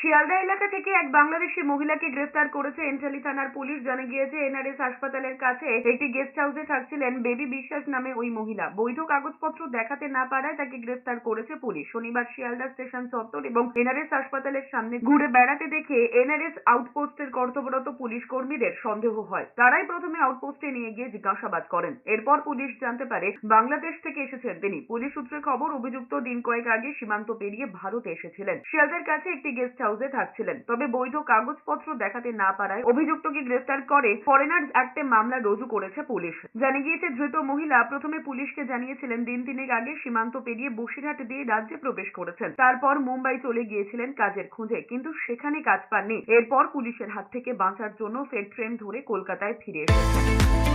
শিয়ালদা এলাকা থেকে এক বাংলাদেশি মহিলাকে গ্রেফতার করেছে এন্টালি থানার পুলিশ। জানা গিয়েছে, এনআরএস হাসপাতালের কাছে একটি গেস্ট হাউসে থাকছিলেন বেবি বিশ্বাস নামে ওই মহিলা। বৈধ কাগজপত্র দেখাতে না পারায় তাকে গ্রেফতার করেছে পুলিশ। শনিবার শিয়ালদা স্টেশন চত্বর এবং এনআরএস হাসপাতালের সামনে ঘুরে বেড়াতে দেখে এনআরএস আউটপোস্টের কর্তব্যরত পুলিশ কর্মীদের সন্দেহ হয়। তারাই প্রথমে আউটপোস্টে নিয়ে গিয়ে জিজ্ঞাসাবাদ করেন। এরপর পুলিশ জানতে পারে, বাংলাদেশ থেকে এসেছেন তিনি। পুলিশ সূত্রে খবর, অভিযুক্ত দিন কয়েক আগে সীমান্ত পেরিয়ে ভারতে এসেছিলেন। শিয়ালদার কাছে একটি গেস্ট হাউসে থাকছিলেন। তবে বৈধ কাগজপত্র দেখাতে না পারায় অভিযুক্তকে গ্রেফতার করে ফরেনার্স অ্যাক্টে মামলা রুজু করেছে পুলিশ। জানা গিয়েছে, ধৃত মহিলা প্রথমে পুলিশকে জানিয়েছিলেন, দিন তিনেক আগে সীমান্ত পেরিয়ে বসিরহাট দিয়ে রাজ্যে প্রবেশ করেছেন। তারপর মুম্বাই চলে গিয়েছিলেন কাজের খোঁজে, কিন্তু সেখানে কাজ পাননি। এরপর পুলিশের হাত থেকে বাঁচার জন্য ফের ট্রেন ধরে কলকাতায় ফিরে এসেছেন